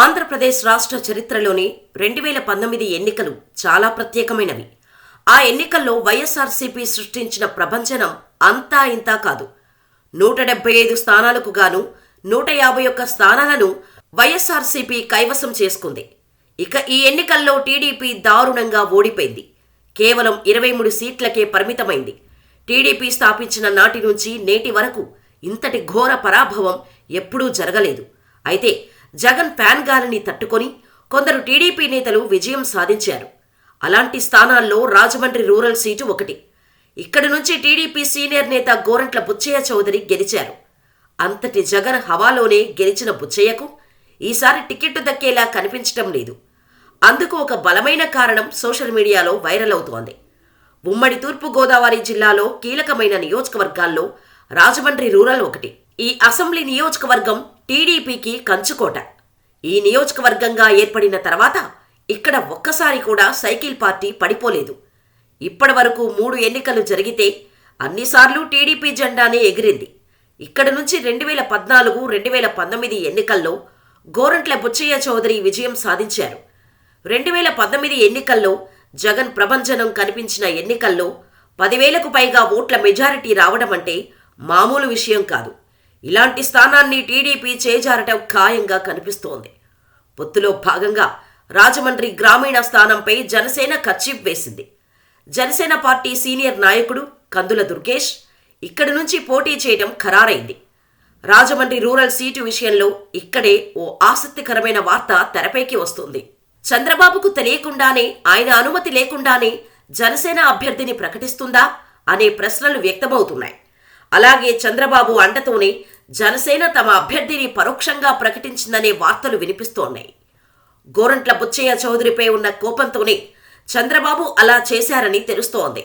ఆంధ్రప్రదేశ్ రాష్ట్ర చరిత్రలోని రెండు వేల పంతొమ్మిది ఎన్నికలు చాలా ప్రత్యేకమైనవి. ఆ ఎన్నికల్లో వైఎస్ఆర్సీపీ సృష్టించిన ప్రపంచనం అంతా ఇంతా కాదు. నూట డెబ్బై ఐదు స్థానాలకు గాను నూట యాభై ఒక్క స్థానాలను వైఎస్ఆర్సీపీ కైవసం చేసుకుంది. ఇక ఈ ఎన్నికల్లో టీడీపీ దారుణంగా ఓడిపోయింది. కేవలం ఇరవై మూడు సీట్లకే పరిమితమైంది. టీడీపీ స్థాపించిన నాటి నుంచి నేటి వరకు ఇంతటి ఘోర పరాభవం ఎప్పుడూ జరగలేదు. అయితే జగన్ ఫ్యాన్ గాలిని తట్టుకొని కొందరు టీడీపీ నేతలు విజయం సాధించారు. అలాంటి స్థానాల్లో రాజమండ్రి రూరల్ సీటు ఒకటి. ఇక్కడి నుంచి టీడీపీ సీనియర్ నేత గోరంట్ల బుచ్చయ్య చౌదరి గెలిచారు. అంతటి జగన్ హవాలోనే గెలిచిన బుచ్చయ్యకు ఈసారి టికెట్ దక్కేలా కనిపించటం లేదు. అందుకు ఒక బలమైన కారణం సోషల్ మీడియాలో వైరల్ అవుతోంది. ఉమ్మడి తూర్పు గోదావరి జిల్లాలో కీలకమైన నియోజకవర్గాల్లో రాజమండ్రి రూరల్ ఒకటి. ఈ అసెంబ్లీ నియోజకవర్గం టీడీపీకి కంచుకోట. ఈ నియోజకవర్గంగా ఏర్పడిన తర్వాత ఇక్కడ ఒక్కసారి కూడా సైకిల్ పార్టీ పడిపోలేదు. ఇప్పటి వరకు మూడు ఎన్నికలు జరిగితే అన్నిసార్లు టీడీపీ జెండానే ఎగిరింది. ఇక్కడ నుంచి రెండు వేల పద్నాలుగు రెండు వేల పంతొమ్మిది ఎన్నికల్లో గోరంట్ల బుచ్చయ్య చౌదరి విజయం సాధించారు. రెండు వేల పంతొమ్మిది ఎన్నికల్లో జగన్ ప్రభంజనం కనిపించిన ఎన్నికల్లో పదివేలకు పైగా ఓట్ల మెజారిటీ రావడం అంటే మామూలు విషయం కాదు. ఇలాంటి స్థానాన్ని టీడీపీ చేజారటం ఖాయంగా కనిపిస్తోంది. పొత్తులో భాగంగా రాజమండ్రి గ్రామీణ స్థానంపై జనసేన ఖర్చీప్ వేసింది. జనసేన పార్టీ సీనియర్ నాయకుడు కందుల దుర్గేష్ ఇక్కడి నుంచి పోటీ చేయడం ఖరారైంది. రాజమండ్రి రూరల్ సీటు విషయంలో ఇక్కడే ఓ ఆసక్తికరమైన వార్త తెరపైకి వస్తుంది. చంద్రబాబుకు తెలియకుండానే ఆయన అనుమతి లేకుండానే జనసేన అభ్యర్థిని ప్రకటిస్తుందా అనే ప్రశ్నలు వ్యక్తమవుతున్నాయి. అలాగే చంద్రబాబు అండతోనే జనసేన తమ అభ్యర్థిని పరోక్షంగా ప్రకటించిందనే వార్తలు వినిపిస్తోన్నాయి గోరంట్ల బుచ్చయ్య చౌదరిపై ఉన్న కోపంతోనే చంద్రబాబు అలా చేశారని తెలుస్తోంది.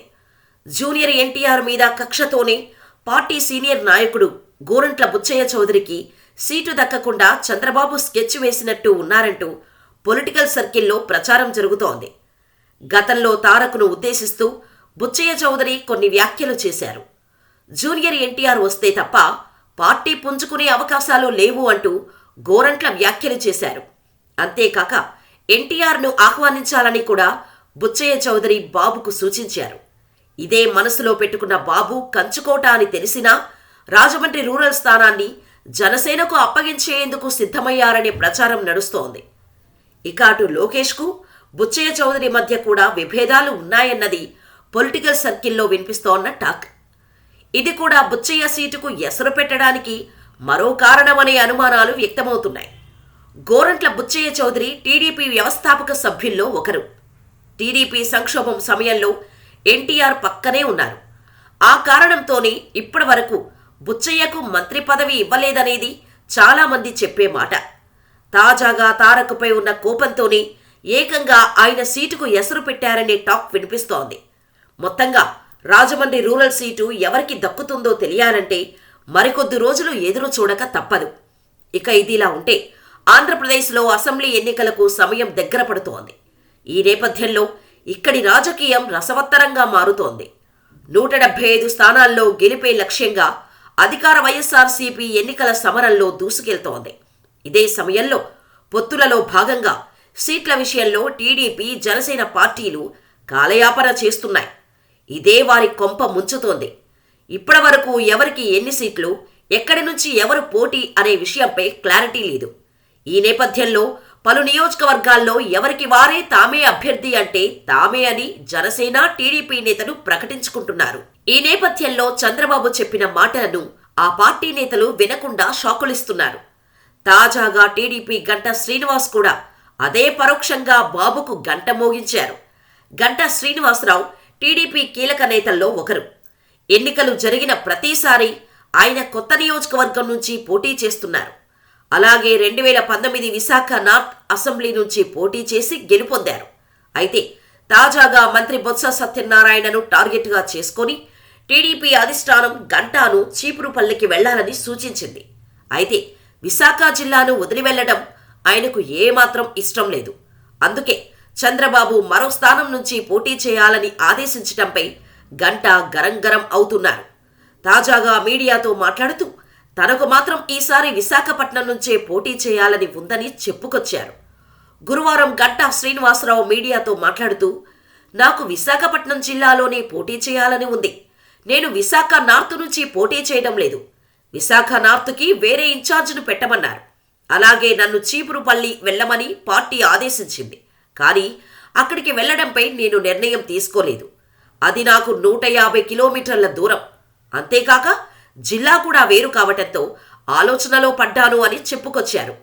జూనియర్ ఎన్టీఆర్ మీద కక్షతోనే పార్టీ సీనియర్ నాయకుడు గోరంట్ల బుచ్చయ్య చౌదరికి సీటు దక్కకుండా చంద్రబాబు స్కెచ్ వేసినట్టు ఉన్నారంటూ పొలిటికల్ సర్కిల్లో ప్రచారం జరుగుతోంది. గతంలో తారకును ఉద్దేశిస్తూ బుచ్చయ్య చౌదరి కొన్ని వ్యాఖ్యలు చేశారు. జూనియర్ ఎన్టీఆర్ వస్తే తప్ప పార్టీ పుంజుకునే అవకాశాలు లేవు అంటూ గోరంట్ల వ్యాఖ్యలు చేశారు. అంతేకాక ఎన్టీఆర్ను ఆహ్వానించాలని కూడా బుచ్చయ్య చౌదరి బాబుకు సూచించారు. ఇదే మనసులో పెట్టుకున్న బాబు కంచుకోట అని తెలిసినా రాజమండ్రి రూరల్ స్థానాన్ని జనసేనకు అప్పగించేందుకు సిద్ధమయ్యారనే ప్రచారం నడుస్తోంది. ఇక అటు లోకేష్కు బుచ్చయ్య చౌదరి మధ్య కూడా విభేదాలు ఉన్నాయన్నది పొలిటికల్ సర్కిల్లో వినిపిస్తోన్న టాక్. ఇది కూడా బుచ్చయ్య సీటుకు ఎసరు పెట్టడానికి మరో కారణమనే అనుమానాలు వ్యక్తమవుతున్నాయి. గోరంట్ల బుచ్చయ్య చౌదరి టీడీపీ వ్యవస్థాపక సభ్యుల్లో ఒకరు. టీడీపీ సంక్షోభం సమయంలో ఎన్టీఆర్ పక్కనే ఉన్నారు. ఆ కారణంతోనే ఇప్పటి వరకు బుచ్చయ్యకు మంత్రి పదవి ఇవ్వలేదనేది చాలామంది చెప్పే మాట. తాజాగా తారకుపై ఉన్న కోపంతోనే ఏకంగా ఆయన సీటుకు ఎసరు పెట్టారనే టాక్ వినిపిస్తోంది. మొత్తంగా రాజమండ్రి రూరల్ సీటు ఎవరికి దక్కుతుందో తెలియాలంటే మరికొద్ది రోజులు ఎదురు చూడక తప్పదు. ఇక ఇదిలా ఉంటే ఆంధ్రప్రదేశ్లో అసెంబ్లీ ఎన్నికలకు సమయం దగ్గర పడుతోంది. ఈ నేపథ్యంలో ఇక్కడి రాజకీయం రసవత్తరంగా మారుతోంది. నూట డెబ్బై ఐదు స్థానాల్లో గెలిపే లక్ష్యంగా అధికార వైఎస్ఆర్సీపీ ఎన్నికల సమరంలో దూసుకెళ్తోంది. ఇదే సమయంలో పొత్తులలో భాగంగా సీట్ల విషయంలో టీడీపీ జనసేన పార్టీలు కాలయాపన చేస్తున్నాయి. ఇదే వారి కొంప ముంచుతోంది. ఇప్పటి వరకు ఎవరికి ఎన్ని సీట్లు ఎక్కడి నుంచి ఎవరు పోటీ అనే విషయంపై క్లారిటీ లేదు. ఈ నేపథ్యంలో పలు నియోజకవర్గాల్లో ఎవరికి వారే తామే అభ్యర్థి అంటే తామే అని జనసేన టీడీపీ నేతలు ప్రకటించుకుంటున్నారు. ఈ నేపథ్యంలో చంద్రబాబు చెప్పిన మాటలను ఆ పార్టీ నేతలు వినకుండా షాకులిస్తున్నారు. తాజాగా టీడీపీ గంట శ్రీనివాస్ కూడా అదే పరోక్షంగా బాబుకు గంట మోగించారు. గంట శ్రీనివాసరావు టీడీపీ కీలక నేతల్లో ఒకరు. ఎన్నికలు జరిగిన ప్రతిసారి ఆయన కొత్త నియోజకవర్గం నుంచి పోటీ చేస్తున్నారు. అలాగే రెండు వేల పంతొమ్మిది విశాఖ నార్త్ అసెంబ్లీ నుంచి పోటీ చేసి గెలుపొందారు. అయితే తాజాగా మంత్రి బొత్స సత్యనారాయణను టార్గెట్గా చేసుకొని టీడీపీ అధిష్టానం గంటాను చీపురుపల్లికి వెళ్ళాలని సూచించింది. అయితే విశాఖ జిల్లాను వదిలి వెళ్ళడం ఆయనకు ఏమాత్రం ఇష్టం లేదు. అందుకే చంద్రబాబు మరో స్థానం నుంచి పోటీ చేయాలని ఆదేశించటంపై గంట గరం గరం అవుతున్నారు. తాజాగా మీడియాతో మాట్లాడుతూ తనకు మాత్రం ఈసారి విశాఖపట్నం నుంచే పోటీ చేయాలని ఉందని చెప్పుకొచ్చారు. గురువారం గంటా శ్రీనివాసరావు మీడియాతో మాట్లాడుతూ నాకు విశాఖపట్నం జిల్లాలోనే పోటీ చేయాలని ఉంది. నేను విశాఖ నార్త్ నుంచి పోటీ చేయడం లేదు. విశాఖ నార్త్కి వేరే ఇన్ఛార్జ్ను పెట్టమన్నారు. అలాగే నన్ను చీపురుపల్లి వెళ్ళమని పార్టీ ఆదేశించింది. కానీ అక్కడికి వెళ్ళడంపై నేను నిర్ణయం తీసుకోలేదు. అది నాకు నూట యాభై కిలోమీటర్ల దూరం. అంతేకాక జిల్లా కూడా వేరు కావటంతో ఆలోచనలో పడ్డాను అని చెప్పుకొచ్చారు.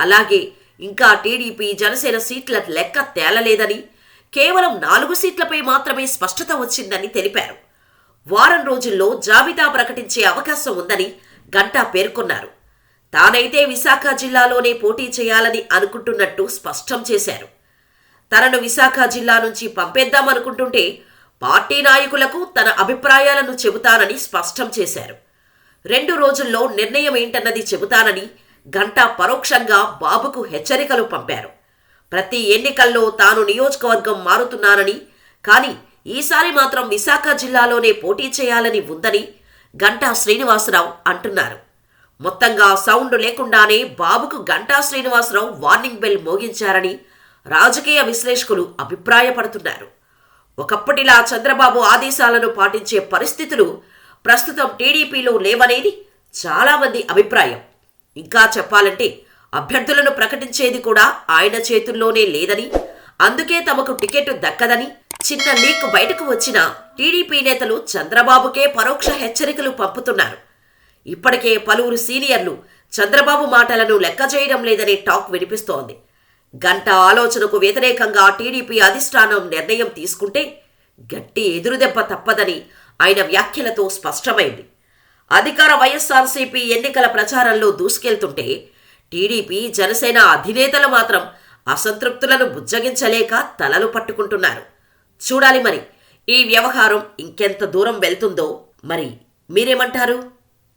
అలాగే ఇంకా టీడీపీ జనసేన సీట్ల లెక్క తేలలేదని కేవలం నాలుగు సీట్లపై మాత్రమే స్పష్టత వచ్చిందని తెలిపారు. వారం రోజుల్లో జాబితా ప్రకటించే అవకాశం ఉందని గంటా పేర్కొన్నారు. తానైతే విశాఖ జిల్లాలోనే పోటీ చేయాలని అనుకుంటున్నట్టు స్పష్టం చేశారు. తనను విశాఖ జిల్లా నుంచి పంపేద్దామనుకుంటుంటే పార్టీ నాయకులకు తన అభిప్రాయాలను చెబుతానని స్పష్టం చేశారు. రెండు రోజుల్లో నిర్ణయం ఏంటన్నది చెబుతానని గంటా పరోక్షంగా బాబుకు హెచ్చరికలు పంపారు. ప్రతి ఎన్నికల్లో తాను నియోజకవర్గం మారుతున్నానని కానీ ఈసారి మాత్రం విశాఖ జిల్లాలోనే పోటీ చేయాలని ఉందని గంటా శ్రీనివాసరావు అంటున్నారు. మొత్తంగా సౌండ్ లేకుండానే బాబుకు గంటా శ్రీనివాసరావు వార్నింగ్ బెల్ మోగించారని రాజకీయ విశ్లేషకులు అభిప్రాయపడుతున్నారు. ఒకప్పటిలా చంద్రబాబు ఆదేశాలను పాటించే పరిస్థితులు ప్రస్తుతం టీడీపీలో లేవనేది చాలామంది అభిప్రాయం. ఇంకా చెప్పాలంటే అభ్యర్థులను ప్రకటించేది కూడా ఆయన చేతుల్లోనే లేదని అందుకే తమకు టికెట్ దక్కదని చిన్న లీక్ బయటకు వచ్చిన టీడీపీ నేతలు చంద్రబాబుకే పరోక్ష హెచ్చరికలు పంపుతున్నారు. ఇప్పటికే పలువురు సీనియర్లు చంద్రబాబు మాటలను లెక్క చేయడం లేదనే టాక్ వినిపిస్తోంది. గంట ఆలోచనకు వ్యతిరేకంగా టీడీపీ అధిష్టానం నిర్ణయం తీసుకుంటే గట్టి ఎదురుదెబ్బ తప్పదని ఆయన వ్యాఖ్యలతో స్పష్టమైంది. అధికార వైఎస్ఆర్సీపీ ఎన్నికల ప్రచారంలో దూసుకెళ్తుంటే టీడీపీ జనసేన అధినేతలు మాత్రం అసంతృప్తులను బుజ్జగించలేక తలలు పట్టుకుంటున్నారు. చూడాలి మరి ఈ వ్యవహారం ఇంకెంత దూరం వెళ్తుందో. మరి మీరేమంటారు?